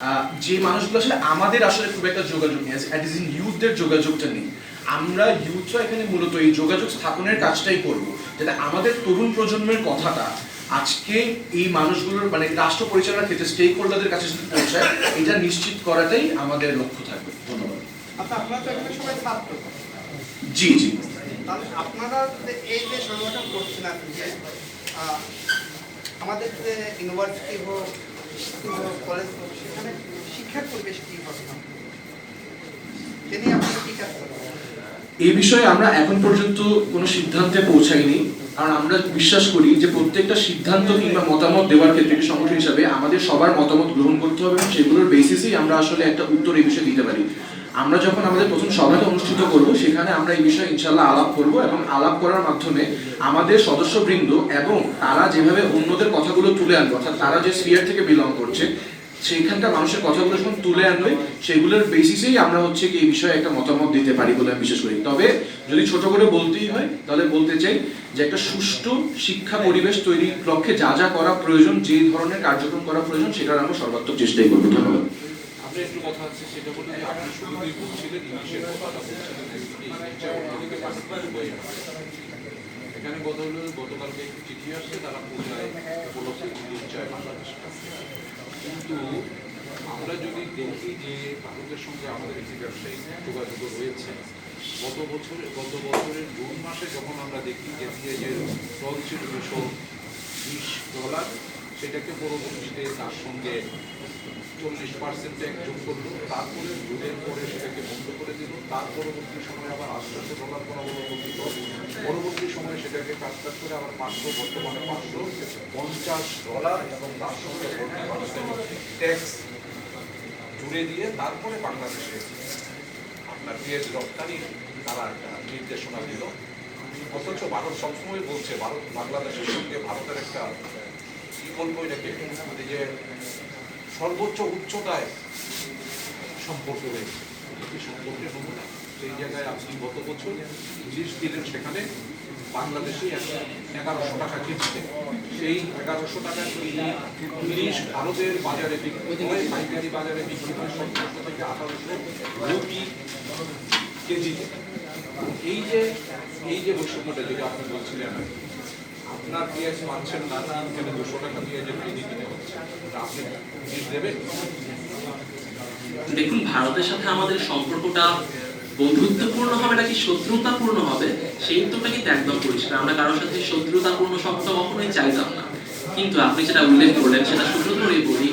আহ, যে মানুষগুলো আসলে আমাদের আসলে খুব একটা যোগাযোগ নেই অ্যাট ইজ ইন ইউথদের যোগাযোগটা নেই। আমরা ইউথরা এখানে মূলত এই যোগাযোগ স্থাপনের কাজটাই করব। যাতে আমাদের তরুণ প্রজন্মের কথাটা আজকে এই মানুষগুলোর মানে রাষ্ট্র পরিচালনার ক্ষেত্রে স্টেক হোল্ডারদের কাছে যদি পৌঁছায় এটা নিশ্চিত করাটাই আমাদের লক্ষ্য থাকবে। ধন্যবাদ। আচ্ছা জি জি। আপনারা এই যে সংগঠন করছেন আমাদের যে ইউনিভার্সিটি হোক কাজ এই বিষয়ে আমরা এখন পর্যন্ত কোনো সিদ্ধান্তে পৌঁছাইনি, কারণ আমরা বিশ্বাস করি যে প্রত্যেকটা সিদ্ধান্ত কিংবা মতামত দেওয়ার ক্ষেত্রে সংগঠন হিসাবে আমাদের সবার মতামত গ্রহণ করতে হবে এবং সেগুলোর বেসিসেই আমরা আসলে একটা উত্তর এই বিষয়ে দিতে পারি। আমরা যখন আমাদের প্রথম সভাটা অনুষ্ঠিত করব, সেখানে আমরা এই বিষয়ে ইনশাল্লাহ আলাপ করব এবং আলাপ করার মাধ্যমে আমাদের সদস্যবৃন্দ এবং তারা যেভাবে অন্যদের কথাগুলো তুলে আনবে, অর্থাৎ তারা যে স্পিয়ার থেকে বিলং করছে সেইখানকার মানুষের কথাগুলো যখন তুলে আনবে, সেগুলোর বেসিসেই আমরা হচ্ছে কি এই বিষয়ে একটা মতামত দিতে পারি বলে আমি বিশ্বাস করি। তবে যদি ছোট করে বলতেই হয়, তাহলে বলতে চাই যে একটা সুষ্ঠু শিক্ষা পরিবেশ তৈরির লক্ষ্যে যা যা করা প্রয়োজন, যে ধরনের কার্যক্রম করা প্রয়োজন, সেটার আমরা সর্বাত্মক চেষ্টাই করব। ধন্যবাদ। আপনার একটু কথা আছে সেটা বলে যে আপনি শুরুতেই বলছিলেন, ইংলিশের কথাটা বলছিলেন ইংলিশে। এখানে গত হলো, গতকালকে একটি চিঠি আসছে, তারা পূজায় উপলক্ষে দিতে চায় বাংলাদেশ কিন্তু আমরা যদি দেখি যে ভারতের সঙ্গে আমাদের একটি ব্যবসায়িক যোগাযোগ রয়েছে, গত বছর, গত বছরের জুন মাসে যখন আমরা দেখি যে পেঁয়াজের দল ছিল দুশো বিশ ডলার, সেটাকে পরবর্তীতে তার সঙ্গে চল্লিশ পার্সেন্ট ট্যাক্স যোগ করল তারপরে জুনের পরে সেটাকে বন্ধ করে দিল তার পরবর্তী সময় আবার আটশোশো ডলার করা পরবর্তীত পরবর্তী সময়ে সেটাকে কাজ করে আবার পাঁচশো বর্তমানে পাঁচশো পঞ্চাশ ডলার এবং তার সঙ্গে ট্যাক্স জুড়ে দিয়ে তারপরে বাংলাদেশে আপনার পেঁয়াজ রপ্তানি তারা একটা নির্দেশনা দিল অথচ ভারত সবসময় বলছে ভারত বাংলাদেশের সঙ্গে ভারতের একটা কি বলব এটাকে মানে যে সর্বোচ্চ উচ্চতায় সম্পর্ক রয়েছে। সেই জায়গায় আপনি গত বছর ইলিশ দিলেন, সেখানে বাংলাদেশে এগারোশো টাকা কেজিতে। সেই এগারোশো টাকা ইলিশ ভারতের বাজারে বিক্রি পাইকারি বাজারে বিক্রি হয় সতেরোশো থেকে আঠারোশো রুপি এই যে এই যে বৈষম্যটা, যেটা আপনি বলছিলেন আপনার না এখানে দুশো টাকা কিনে হচ্ছে দেখুন, ভারতের সাথে আমাদের সম্পর্কটা বন্ধুত্বপূর্ণ হবে নাকি শত্রুতাপূর্ণ হবে, সেই উত্তরটা কিন্তু একদম পরিষ্কার আমরা কারোর সাথে শত্রুতাপূর্ণ শব্দ কখনোই চাইতাম না। কিন্তু আপনি যেটা উল্লেখ করলেন, সেটা শুধু ধরেই বলি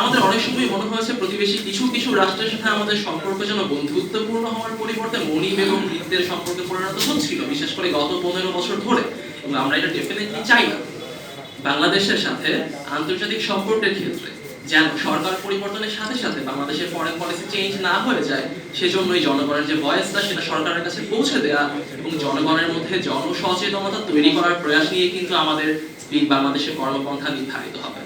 আমাদের অনেক সময় মনে হয়েছে প্রতিবেশী কিছু কিছু রাষ্ট্রের সাথে আমাদের সম্পর্ক যেন বন্ধুত্বপূর্ণ হওয়ার পরিবর্তে মনিব এবং বৃত্তের সম্পর্কে পরিণত হচ্ছিল, বিশেষ করে গত পনেরো বছর ধরে। এবং আমরা এটা ডেফিনেটলি চাই না। বাংলাদেশের সাথে আন্তর্জাতিক সম্পর্কের ক্ষেত্রে যেন সরকার পরিবর্তনের সাথে সাথে বাংলাদেশের ফরেন পলিসি চেঞ্জ না হয়ে যায়, সেজন্যই জনগণের যে ভয়েসটা সেটা সরকারের কাছে পৌঁছে দেওয়া এবং জনগণের মধ্যে জনসচেতনতা তৈরি করার প্রয়াস নিয়ে কিন্তু আমাদের স্পিক বাংলাদেশের কর্মপন্থা নির্ধারিত হবে।